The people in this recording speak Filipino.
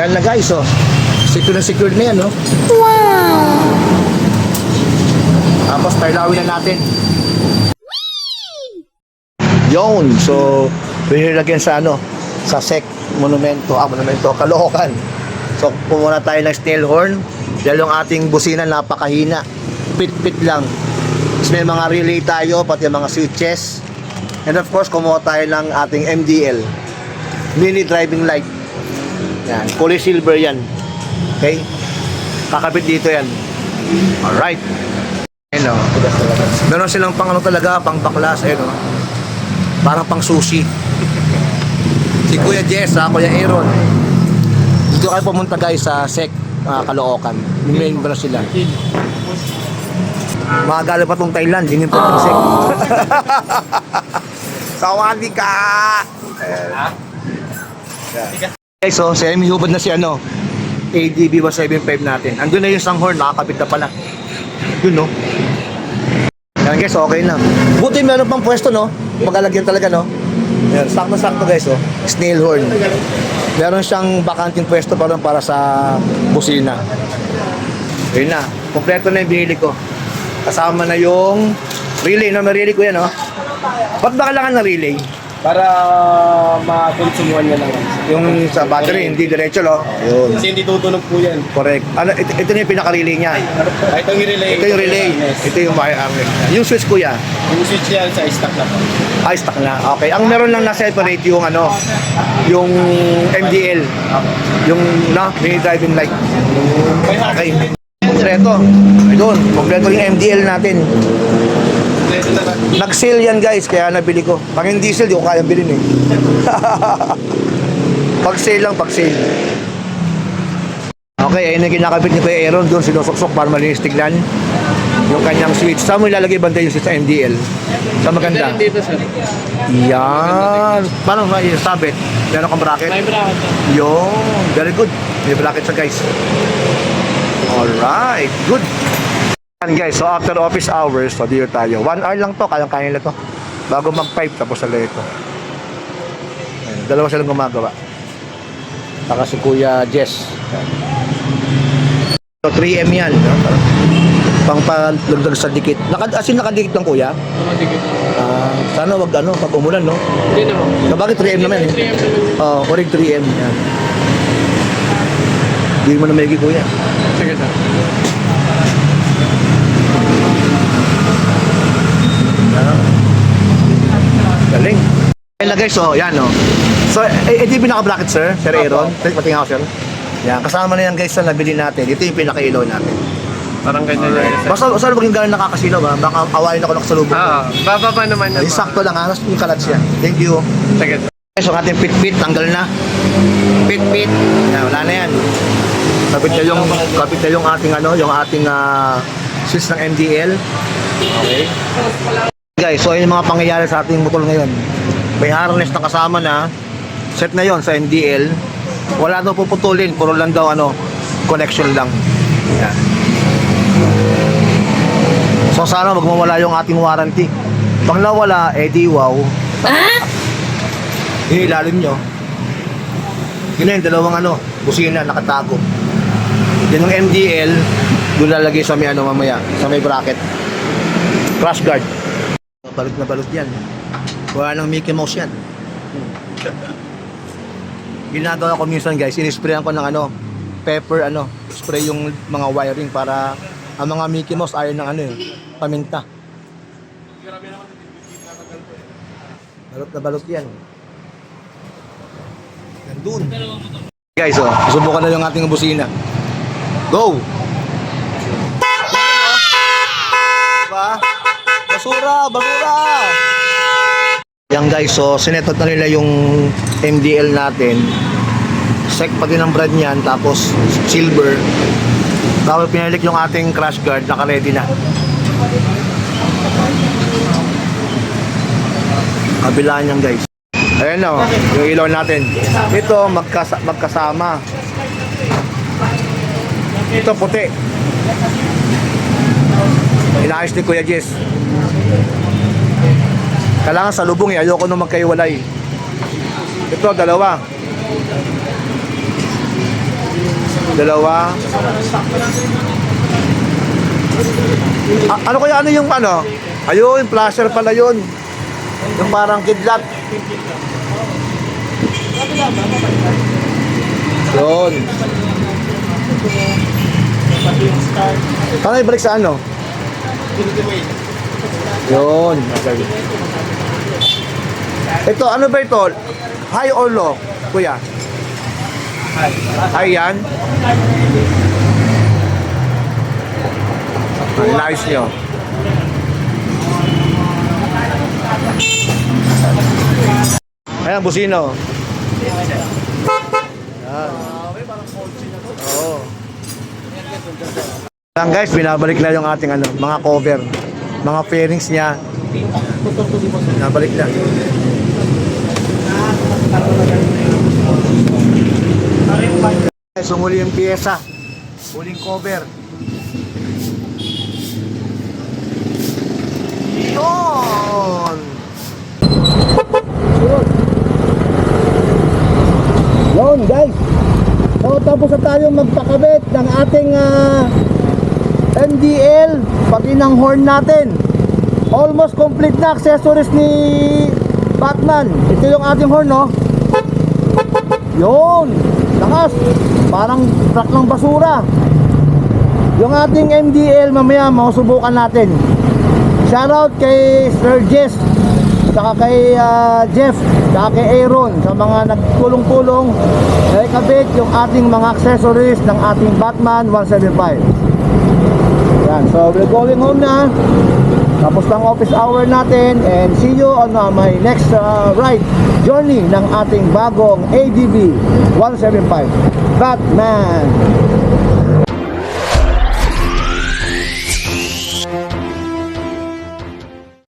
Yan na guys, oh. Secure na secure na yan, oh. Tapos tailawin na natin. Yun, so we're here again sa ano, sa SEC Monumento, ah, Monumento, Caloocan. So kumuha na tayo ng snail horn. Dahil yung ating busina napakahina. Pit-pit lang. Tapos may mga relay tayo, pati mga switches. And of course, kumuha tayo ng ating MDL. Mini driving light. Yan, kulay silver yan. Okay? Kakabit dito yan. Alright. Ayun o. Meron silang pang ano talaga, pang baklas. Ayun o. Parang pang sushi. Si Kuya Jess, ha, Kuya Aaron. Dito kayo pumunta guys sa SEC uh, Caloocan. Ba sila? Mga galing pa tong Thailand, hindi pa tong SEC. Sawadi ka! Guys, so, sa hubad na si ano, ADB 175 natin. Andun na yung sanghorn, nakakabit na pala. Yun, no? Yan guys, okay na. Buti meron pang pwesto, no? Magalagyan talaga, no? Yan, sakto-sakto guys, oh. Snail horn. Meron siyang bakanting pwesto pa rin para sa busina. Yun na. Kompleto na yung binili ko. Kasama na yung relay, no? May relay ko yan, no? Ba't ba kailangan ng relay? Para ma-consumean niya lang. Yung sa battery, hindi diretso, no? Yun. Kasi hindi tutunog po yan. Correct. Ano, ito, ito na yung pinaka-relay niya. Ah, Ito yung relay. Ito yung relay. Ito yung wire Yung switch kuya. Yung switch yan sa stock na po. Ay, stock na. Okay. Ang meron lang na-separate yung ano, yung MDL. Yung na, mini driving light. Okay. Kompleto. Ayun, kompleto yung MDL natin. Na. Nag-sale yan guys, kaya nabili ko. Pag hindi diesel, di ko kayang bilhin eh. pag sale lang, pag sale. Okay, ayun yung kinakabit ni Kuya Aaron doon, sinusuksok para malinis tignan. Yung kanyang switch. Saan mo ilalagay banda yung switch sa MDL? Sa maganda? Dito sir. Yan. Paano yung sabit? Meron kang bracket? May bracket na. Yun. Very good. May bracket siya guys. Alright. Good. Yan guys, so after office hours, so dito tayo. One hour lang to, kayang-kaya nila to. Bago mag-pipe, tapos sa ito. Ayan, dalawa silang gumagawa. Saka si Kuya Jess. So 3M yan. No? Pang palagdag sa dikit. Naka, as in nakadikit lang kuya. Tumatigit. Ah, sana wag ano, pag umulan, no? Hindi naman. So, bakit 3M naman eh? 3M naman. Oo, oh, kurig 3M. Yan. Hindi mo na may kuya. Sige sir. Ayun guys, so yan no. So, eh, ito yung pinaka-bracket sir, Sir Aaron. Pati nga ako sir. Yan, kasama na yan guys sa nabili natin. Ito yung pinaka-ilaw natin. Parang ganyan yan sir. Basta, basta maging gano'n nakakasilaw ha. Baka awayin ako ng kasalubong. Ah, bababa naman yan. Yung sakto lang ha. Yung kalat siya. Thank you. Sige sir. Guys, so ating pit-pit, tanggal na. Pit-pit. Yan, wala na yan. Kapit na yung, kapit na yung ating ano, yung ating ah, switch ng MDL. Okay. Guys, so yun yung mga pangyayari sa ating motor ngayon. May harness na kasama na. Set na yon sa MDL. Wala daw puputulin, puro lang daw ano, connection lang. Yan. So sana wag mawala yung ating warranty. Pag nawala, eh di wow. Yung ilalim nyo. Yun na yung dalawang ano, busina, nakatago. Yan yung MDL, doon lalagay sa may ano mamaya, sa may bracket. Crash guard. Balot na balot yan. Wala nang Mickey Mouse yan. Ginagawa ko minsan guys, inisprayan ko ng ano, pepper ano, spray yung mga wiring para ang mga Mickey Mouse ayaw ng ano eh, paminta. Balot na balot yan. Nandun. Guys, oh, subukan na yung ating busina. Go! Diba? Basura! Basura! Yan guys, so sinetot na nila yung MDL natin. Sec pa din ang brand niyan, tapos silver. Tapos pinalik yung ating crash guard, naka-ready na. Kabila niyan guys. Ayan na, oh, yung ilaw natin. Ito, magkasa magkasama. Ito, puti. Inaayos ni Kuya Jess. Kailangan sa lubong eh, ayoko nung magkaiwalay. Ito, dalawa. Dalawa. A- ano kaya ano yung ano? Ayun, flasher pala yun. Yung parang kidlat. Yun. Paano ibalik sa ano? Yun. Ito, ano ba ito? High or low, kuya? High yan? Ang nice nyo. Ayan, busino. Ayan. Oo. Lang guys, binabalik na yung ating ano, mga cover. Mga fairings niya. Binabalik na. Sumuli yung pyesa. Huling cover. Yun! Yun guys. So tapos na tayo magpakabit ng ating ah, MDL pati ng horn natin. Almost complete na accessories ni Batman. Ito yung ating horn no. Yun. Lakas. Parang truck ng basura. Yung ating MDL mamaya masubukan natin. Shoutout kay Sir Jess saka kay ah, Jeff saka kay Aaron sa mga nagtulong-tulong na ikabit yung ating mga accessories ng ating Batman 175 so we're going home na. Tapos ng office hour natin. And see you on uh, my next uh, ride journey ng ating bagong ADV 175 Batman